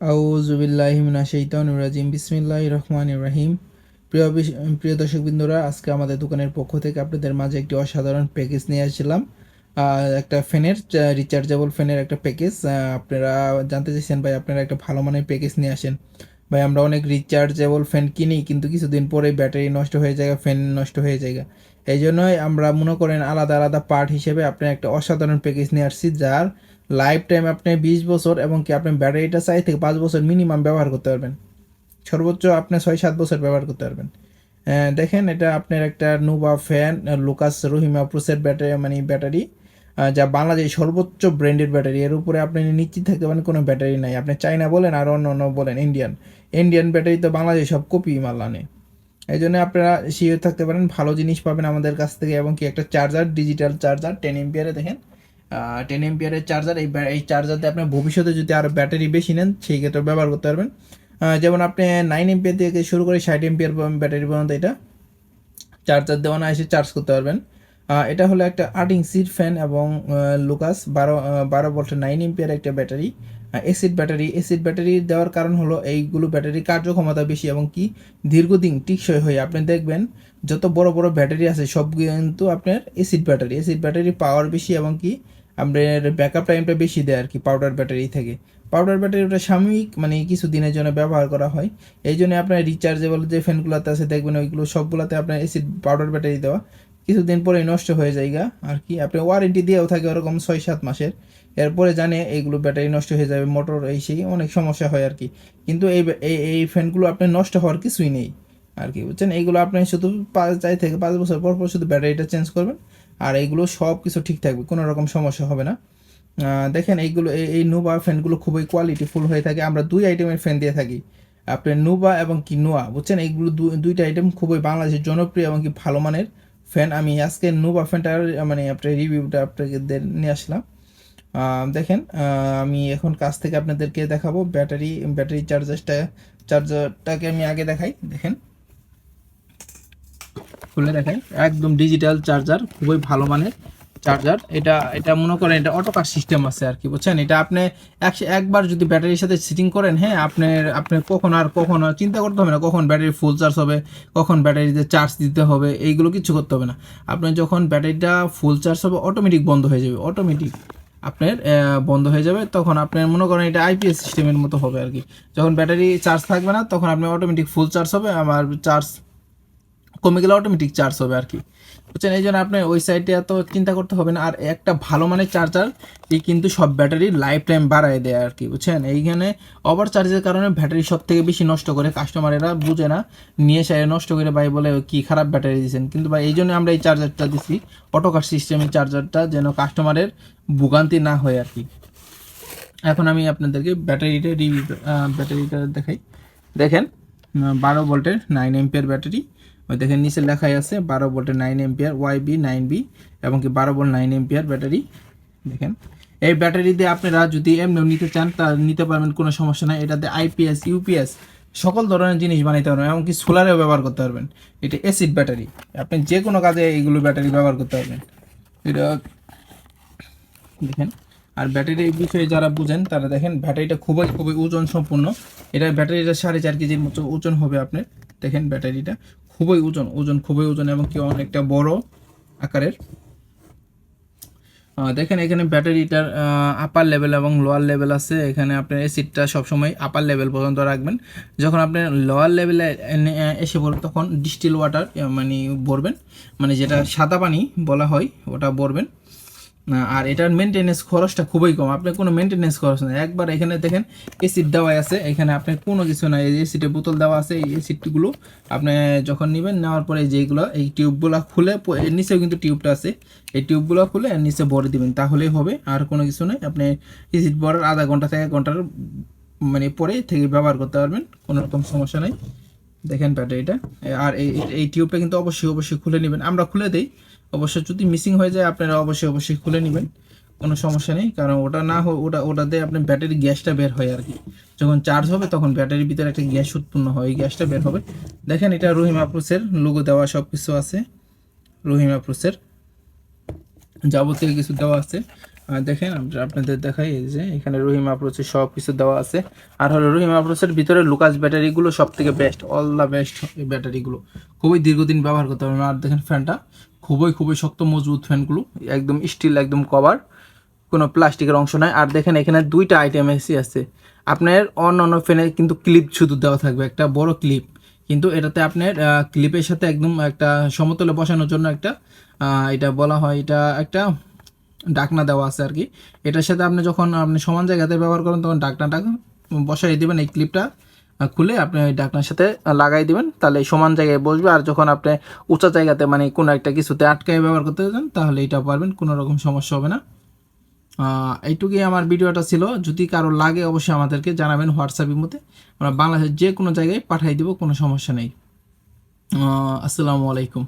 আউজুবিল্লাহিমিনা শৈতানুর রাজিম। বিসমিল্লাহ রহমান রাহিম। প্রিয় প্রিয় দর্শকবৃন্দরা, আজকে আমাদের দোকানের পক্ষ থেকে আপনাদের মাঝে একটি অসাধারণ প্যাকেজ নিয়ে আসছিলাম। একটা ফ্যানের রিচার্জেবল ফ্যানের একটা প্যাকেজ আপনারা জানতে চাইছেন, ভাই, আপনারা একটা ভালো মানের প্যাকেজ নিয়ে আসেন। ভাই, আমরা অনেক রিচার্জেবল ফ্যান কিনি, কিন্তু কিছুদিন পরে ব্যাটারি নষ্ট হয়ে যায় ফ্যান নষ্ট হয়ে যায়। এই জন্যই আমরা মনে করেন আলাদা আলাদা পার্ট হিসেবে আপনার একটা অসাধারণ প্যাকেজ নিয়ে আসছি, যার লাইফ টাইম আপনি বিশ বছর এবং কি আপনি ব্যাটারিটা চাই থেকে পাঁচ বছর মিনিমাম ব্যবহার করতে পারবেন। সর্বোচ্চ আপনি ছয় সাত বছর ব্যবহার করতে পারবেন। দেখেন এটা আপনার একটা নোভা ফ্যান লুকাস রহিমা প্রোসের ব্যাটারি মানে ব্যাটারি যা বাংলাদেশ সর্বোচ্চ ব্র্যান্ডেড ব্যাটারি এর উপরে আপনি নিশ্চিত থাকতে পারেন কোনো ব্যাটারি নাই। আপনি চাইনা বলেন আর অন্য অন্য বলেন ইন্ডিয়ান ইন্ডিয়ান ব্যাটারি তো বাংলাদেশ সব কপি মাল আনে। এই জন্য আপনারা শিওর থাকতে পারেন, ভালো জিনিস পাবেন আমাদের কাছ থেকে এবং কি একটা চার্জার ডিজিটাল চার্জার টেন এমপিয়ারে দেখেন। টেন এমপিয়ারের চার্জার এই এই চার্জারতে আপনি ভবিষ্যতে যদি আরও ব্যাটারি বেশি নেন, সেই ক্ষেত্রে ব্যবহার করতে পারবেন। যেমন আপনি নাইন এমপিয়ার থেকে শুরু করে ষাট এমপিয়ার ব্যাটারি পর্যন্ত এটা চার্জার দেওয়া না, এসে চার্জ করতে পারবেন। এটা হলো একটা আর্টিং সিট ফ্যান এবং লুকাস বারো বারো ভোল্টের নাইন এমপিয়ার একটা battery acid battery acid battery দেওয়ার কারণ হলো এইগুলো ব্যাটারি কার্যক্ষমতা বেশি এবং কি দীর্ঘদিন টিকসই হয়ে, আপনি দেখবেন যত বড় বড় ব্যাটারি আছে, সব কিন্তু আপনার acid battery acid battery power বেশি এবং কি আপনার ব্যাকআপ টাইমটা বেশি দেয় আর কি পাউডার ব্যাটারি থেকে। পাউডার ব্যাটারি ওটা সাময়িক মানে কিছু দিনের জন্য ব্যবহার করা হয়। এই জন্য আপনার রিচার্জেবল যে ফ্যানগুলোতে আছে, দেখবেন ওইগুলো সবগুলোতে আপনার এসিড পাউডার ব্যাটারি দেওয়া। কিছুদিন পরে নষ্ট হয়ে যায় গা আর কি আপনি ওয়ারেন্টি দিয়েও থাকে ওরকম ছয় সাত মাসের। এরপরে জানে এইগুলো ব্যাটারি নষ্ট হয়ে যাবে মোটর এই সেই, অনেক সমস্যা হয় আর কি কিন্তু এই এই- এই ফ্যানগুলো আপনার নষ্ট হওয়ার কিছুই নেই আর কি বুঝছেন? এইগুলো আপনি শুধু পাঁচ, চার থেকে পাঁচ বছর পর পর শুধু ব্যাটারিটা চেঞ্জ করবেন। আর এইগুলো সব কিছু ঠিক থাকবে, কোনো রকম সমস্যা হবে না। দেখেন এইগুলো, এই নোভা ফ্যানগুলো খুবই কোয়ালিটিফুল হয়ে থাকে। আমরা দুই আইটেমের ফ্যান দিয়ে থাকি। আপনার নোভা এবং কি নোয়া বুঝছেন? এইগুলো দুইটা আইটেম খুবই বাংলাদেশের জনপ্রিয় এবং কি ভালো মানের ফ্যান। আমি আজকে নোভা ফ্যানটার মানে আপনার রিভিউটা আপনাদের নিয়ে আসলাম। দেখেন আমি এখন কাছ থেকে আপনাদেরকে দেখাবো ব্যাটারি ব্যাটারি চার্জারটা চার্জারটাকে আমি আগে দেখাই। দেখেন। খুলে দেখাই একদম ডিজিটাল চার্জার খুবই ভালো মানের চার্জার এটা এটা মনে করেন, এটা অটোকার সিস্টেম আছে আর কি, বুঝছেন? এটা আপনি একবার যদি ব্যাটারির সাথে সিটিং করেন হ্যাঁ আপনার আপনি কখন আর কখন চিন্তা করতে হবে না, কখন ব্যাটারি ফুল চার্জ হবে, কখন ব্যাটারিতে চার্জ দিতে হবে, এইগুলো কিছু করতে হবে না। আপনার যখন ব্যাটারিটা ফুল চার্জ হবে অটোমেটিক বন্ধ হয়ে যাবে অটোমেটিক আপনার বন্ধ হয়ে যাবে, তখন আপনার মনে করেন এটা আইপিএস সিস্টেমের মতো হবে আর কি। যখন ব্যাটারি চার্জ থাকবে না, তখন আপনার অটোমেটিক ফুল চার্জ হবে, আমার চার্জ কমে গেলে অটোমেটিক চার্জ হবে আর কি বুঝছেন? এই জন্য আপনার ওই সাইডে এত চিন্তা করতে হবে না। আর একটা ভালো মানের চার্জার এই কিন্তু সব ব্যাটারির লাইফ টাইম বাড়ায় দেয় আর কি বুঝছেন? এইখানে ওভার চার্জের কারণে ব্যাটারি সব থেকে বেশি নষ্ট করে। কাস্টমারেরা বুঝে না, নিয়ে এসে নষ্ট করে ভাই বলে, কি খারাপ ব্যাটারি দিয়েছেন কিন্তু ভাই, এই জন্য আমরা এই চার্জারটা দিছি। অটোকার সিস্টেমের চার্জারটা যেন কাস্টমারের ভোগান্তি না হয় আর কি এখন আমি আপনাদেরকে ব্যাটারিটা রিভিউ ব্যাটারিটা দেখাই। দেখেন, বারো ভোল্টের নাইন এম্পিয়ার ব্যাটারি ওই দেখেন নিচে লেখাই আছে বারো ভোল্টের nine ampere Y B nine B এবং কি বারো ভোল্ট নাইন এম্পিয়ার ব্যাটারি। দেখেন, এই ব্যাটারি দিয়ে আপনারা যদি এমনি নিতে চান, তা নিতে পারবেন, কোনো সমস্যা নাই। এটাতে আইপিএস ইউপিএস সকল ধরনের জিনিস বানাইতে পারবেন এমনকি সোলারেও ব্যবহার করতে পারবেন। এটা অ্যাসিড ব্যাটারি। আপনি যে কোনো কাজে এইগুলো ব্যাটারি ব্যবহার করতে পারবেন। এটা দেখেন, আর ব্যাটারির বিষয়ে যারা বুঝেন, তারা দেখেন ব্যাটারিটা খুবই খুবই ওজন সম্পূর্ণ। এটা ব্যাটারিটা সাড়ে চার কেজির মতো ওজন হবে আপনার। দেখেন ব্যাটারিটা খুবই ওজন ওজন খুবই ওজন এবং কি অনেকটা বড় আকারের। দেখেন এখানে ব্যাটারিটার আপার লেভেল এবং লোয়ার লেভেল আছে। এখানে আপনার এসিডটা সবসময় আপার লেভেল পর্যন্ত রাখবেন। যখন আপনি লোয়ার লেভেলে এসে পড়বেন, তখন ডিস্টিল ওয়াটার মানে ভরবেন। মানে যেটা সাদা পানি বলা হয়, ওটা ভরবেন। আর এটার মেনটেনেন্স খরচটা খুবই কম। আপনি কোনো মেনটেনেন্স খরচ নেই। একবার এখানে দেখেন এসিড দেওয়া আছে। এখানে আপনি কোনো কিছু নাই। এই এসিডের বোতল দেওয়া আছে, এই এসিডগুলো আপনি যখন নেবেন, নেওয়ার পরে যেগুলো, এই টিউবগুলো খুলে এর নিচেও কিন্তু টিউবটা আছে। এই টিউবগুলো খুলে এর নিচে ভরে দিবেন, তাহলেই হবে। আর কোনো কিছু নয় আপনি এসিড ভরার আধা ঘণ্টা থেকে এক ঘণ্টার মানে পরে থেকে ব্যবহার করতে পারবেন। কোনো রকম সমস্যা নেই। দেখেন ব্যাটারিটা আর এই- এই টিউবটা কিন্তু অবশ্যই অবশ্যই খুলে নেবেন। আমরা খুলে দেই। অবশ্য যদি মিসিং হয়ে যায়, আপনারা অবশ্যই অবশ্যই খুলে নেবেন। কোনো সমস্যা নেই, কারণ ওটা না হয় ওটা ওটাতে আপনার ব্যাটারি গ্যাসটা বের হয় আর কি। যখন চার্জ হবে, তখন ব্যাটারির ভিতরে একটা গ্যাস উৎপন্ন হয় এই গ্যাসটা বের হবে। দেখেন, এটা রহিম আপ্রুসের লোগো দেওয়া সব কিছু আছে। রহিম আপ্রুসের যাবতীয় কিছু দেওয়া আছে। দেখেন আপনাদের দেখাই যে, এখানে রহিম আপ্রোচের সব কিছু দেওয়া আছে। আর হলো রহিম আপ্রোচের ভিতরে লুকাস ব্যাটারিগুলো সব থেকে বেস্ট অল দ্য বেস্ট ব্যাটারিগুলো। খুবই দীর্ঘদিন ব্যবহার করতে পারবেন আর দেখেন ফ্যানটা খুবই খুবই শক্ত, মজবুত ফ্যানগুলো, একদম স্টিল একদম কভার কোনো প্লাস্টিকের অংশ নাই। আর দেখেন, এখানে দুইটা আইটেম এসি আছে। আপনার অন্য অন্য ফ্যানে কিন্তু ক্লিপ শুধু দেওয়া থাকবে, একটা বড় ক্লিপ কিন্তু এটাতে আপনার ক্লিপের সাথে একদম একটা সমতলে বসানোর জন্য একটা এটা বলা হয়, এটা একটা ডাকনা দেওয়া আছে আর কি। এটার সাথে আপনি যখন আপনি সমান জায়গাতে ব্যবহার করেন, তখন ডাকনাটা বসাই দেবেন এই ক্লিপটা খুলে আপনি ওই ঢাকনার সাথে লাগাই দিবেন। তাহলে সমান জায়গায় বসবে। আর যখন আপনি উঁচা জায়গাতে মানে কোনো একটা কিছুতে আটকায় ব্যবহার করতে চান তাহলে এটা পারবেন। কোনো রকম সমস্যা হবে না। এইটুকুই আমার ভিডিওটা ছিল। যদি কারও লাগে অবশ্যই আমাদেরকে জানাবেন হোয়াটসঅ্যাপের মধ্যে আমরা বাংলাদেশের যে কোনো জায়গায় পাঠিয়ে দেবো, কোনো সমস্যা নেই। আসসালামু আলাইকুম।